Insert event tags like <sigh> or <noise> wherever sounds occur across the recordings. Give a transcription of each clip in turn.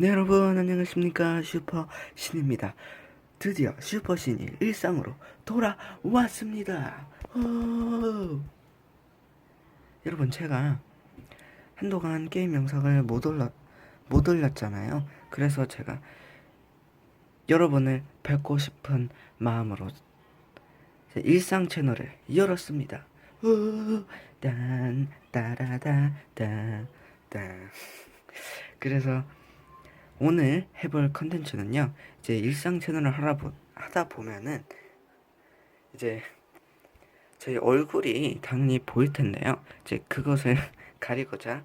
네 여러분 안녕하십니까? 슈퍼신입니다. 드디어 슈퍼신이 일상으로 돌아왔습니다. 오. 여러분 제가 한동안 게임 영상을 못 올라 못 올렸잖아요. 그래서 제가 여러분을 뵙고 싶은 마음으로 제 일상 채널을 열었습니다. 우, 딴 따라다 딴딴 그래서 오늘 해볼 컨텐츠는요 이제 일상 채널을 하다, 보, 하다 보면은 이제 저희 얼굴이 당연히 보일 텐데요. 이제 그것을 <laughs> 가리고자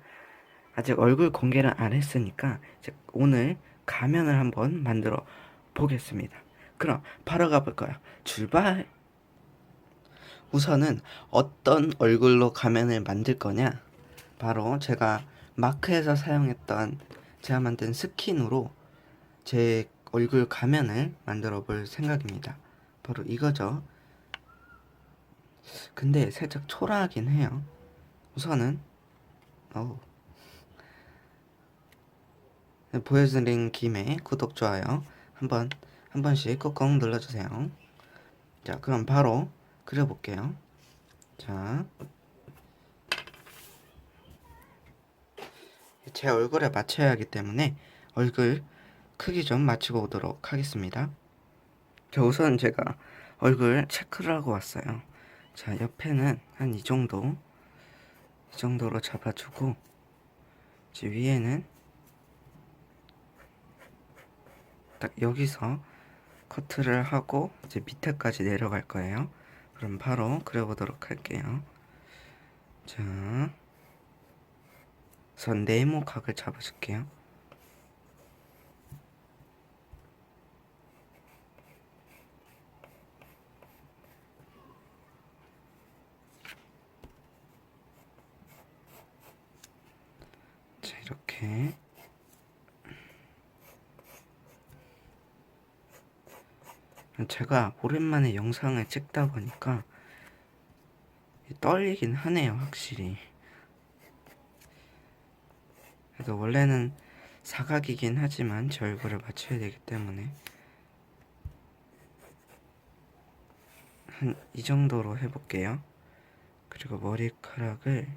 아직 얼굴 공개를 안 했으니까 이제 오늘 가면을 한번 만들어 보겠습니다. 그럼 바로 가볼까요. 출발! 우선은 어떤 얼굴로 가면을 만들 거냐? 바로 제가 마크에서 사용했던 제가 만든 스킨으로 제 얼굴 가면을 만들어 볼 생각입니다. 바로 이거죠. 근데 살짝 초라하긴 해요. 우선은. 네, 보여드린 김에 구독 좋아요 한번 한 번씩 꾹꾹 눌러주세요. 자 그럼 바로 그려볼게요. 자. 제 얼굴에 맞춰야 하기 때문에 얼굴 크기 좀 맞추고 오도록 하겠습니다. 자, 우선 제가 얼굴 체크를 하고 왔어요. 자, 옆에는 한 이 정도, 이 정도로 잡아주고, 이제 위에는 딱 여기서 커트를 하고 이제 밑에까지 내려갈 거예요. 그럼 바로 그려보도록 할게요. 자. 우선 네모 각을 잡아줄게요. 자, 이렇게. 제가 오랜만에 영상을 찍다 보니까 떨리긴 하네요, 확실히. 그래도 원래는 사각이긴 하지만 제 얼굴을 맞춰야 되기 때문에 한 이 정도로 해볼게요. 그리고 머리카락을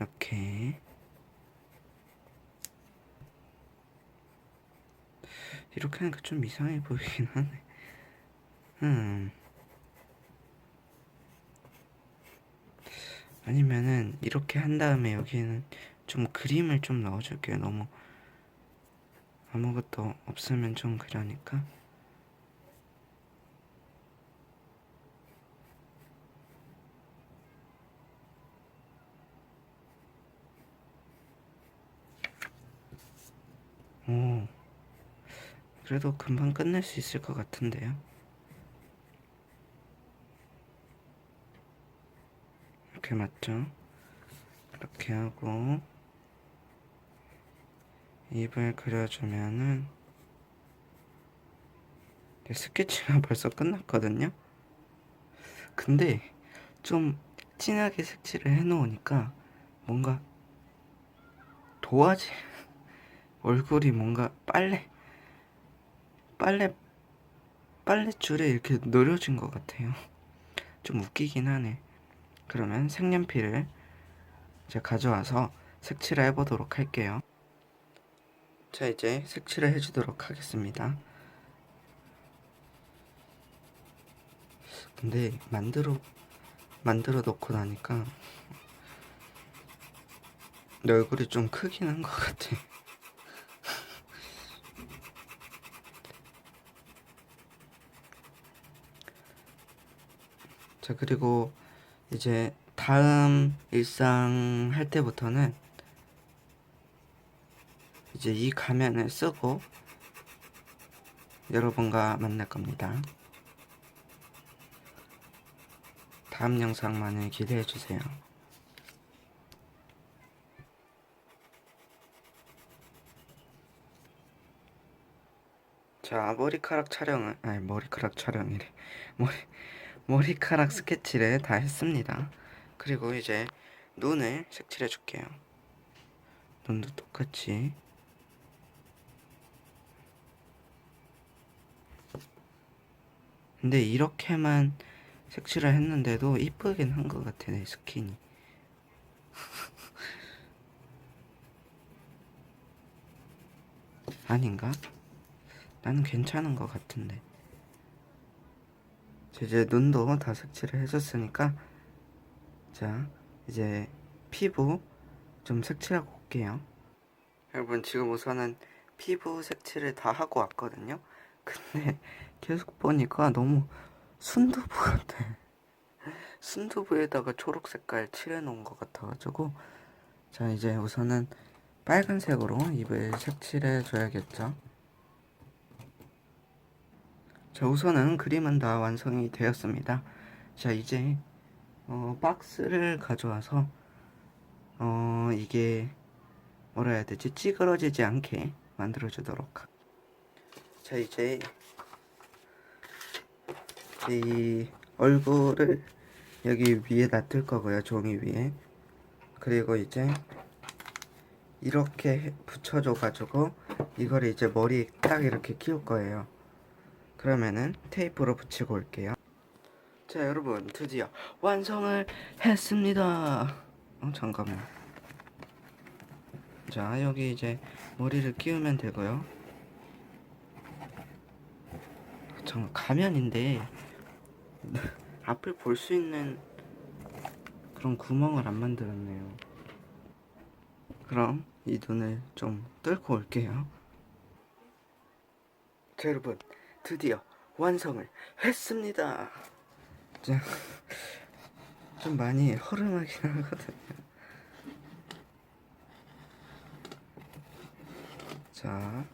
이렇게 이렇게 하니까 좀 이상해 보이긴 하네. 음. 아니면은 이렇게 한 다음에 여기에는 좀 그림을 좀 넣어줄게요. 너무 아무것도 없으면 좀 그러니까. 오, 그래도 금방 끝낼 수 있을 것 같은데요. 이렇게 맞죠? 이렇게 하고 입을 그려주면은 스케치가 <laughs> 벌써 끝났거든요. 근데 좀 진하게 색칠을 해놓으니까 뭔가 도화지 <laughs> 얼굴이 뭔가 빨래 빨래 빨래줄에 이렇게 느려진 것 같아요. <laughs> 좀 웃기긴 하네. 그러면 색연필을 이제 가져와서 색칠을 해보도록 할게요. 자 이제 색칠을 해주도록 하겠습니다. 근데 만들어 만들어 놓고 나니까 내 얼굴이 좀 크긴 한 것 같아. <laughs> 자 그리고 이제 다음 일상 할 때부터는 이제 이 가면을 쓰고 여러분과 만날 겁니다. 다음 영상만을 기대해 주세요. 자, 머리카락 촬영을, 아니, 머리카락 촬영이래. 머리, 머리카락 스케치를 다 했습니다. 그리고 이제 눈을 색칠해 줄게요. 눈도 똑같이. 근데 이렇게만 색칠을 했는데도 이쁘긴 한 것 같아 내 스킨이. <laughs> 아닌가? 나는 괜찮은 것 같은데. 자, 이제 눈도 다 색칠을 해줬으니까 자 이제 피부 좀 색칠하고 올게요. 여러분 지금 우선은 피부 색칠을 다 하고 왔거든요. 근데 <laughs> 계속 보니까 너무 순두부 같아. <laughs> 순두부에다가 초록 색깔 칠해 놓은 것 같아가지고 자 이제 우선은 빨간색으로 입을 색칠해 줘야겠죠. 자 우선은 그림은 다 완성이 되었습니다. 자 이제 어, 박스를 가져와서 어 이게 뭐라 해야 되지? 찌그러지지 않게 만들어 주도록 하- 자 이제 이 얼굴을 여기 위에 놔둘 거고요 종이 위에. 그리고 이제 이렇게 붙여줘 가지고 이거를 이제 머리에 딱 이렇게 끼울 거예요 그러면은 테이프로 붙이고 올게요. 자 여러분 드디어 완성을 했습니다. 어 잠깐만. 자 여기 이제 머리를 끼우면 되고요. 잠깐 가면인데 <laughs> 앞을 볼 수 있는 그런 구멍을 안 만들었네요. 그럼 이 눈을 좀 뚫고 올게요. 자 여러분 드디어 완성을 했습니다. 자, 좀 많이 허름하긴 하거든요. 자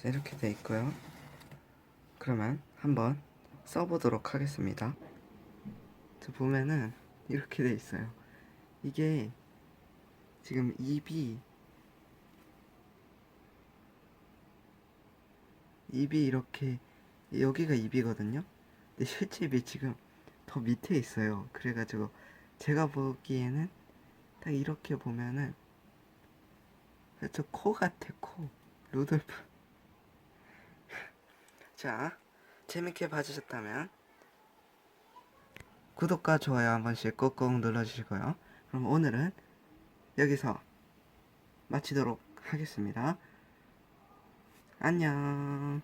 자, 이렇게 돼 있고요. 그러면 한번 써보도록 하겠습니다. 자, 보면은 이렇게 돼 있어요. 이게 지금 입이 입이 이렇게 여기가 입이거든요? 근데 실제 입이 지금 더 밑에 있어요. 그래가지고 제가 보기에는 딱 이렇게 보면은 살짝 코 같아 코. 루돌프. <laughs> 자 재밌게 봐주셨다면 구독과 좋아요 한 번씩 꾹꾹 눌러주시고요. 그럼 오늘은 여기서 마치도록 하겠습니다 안녕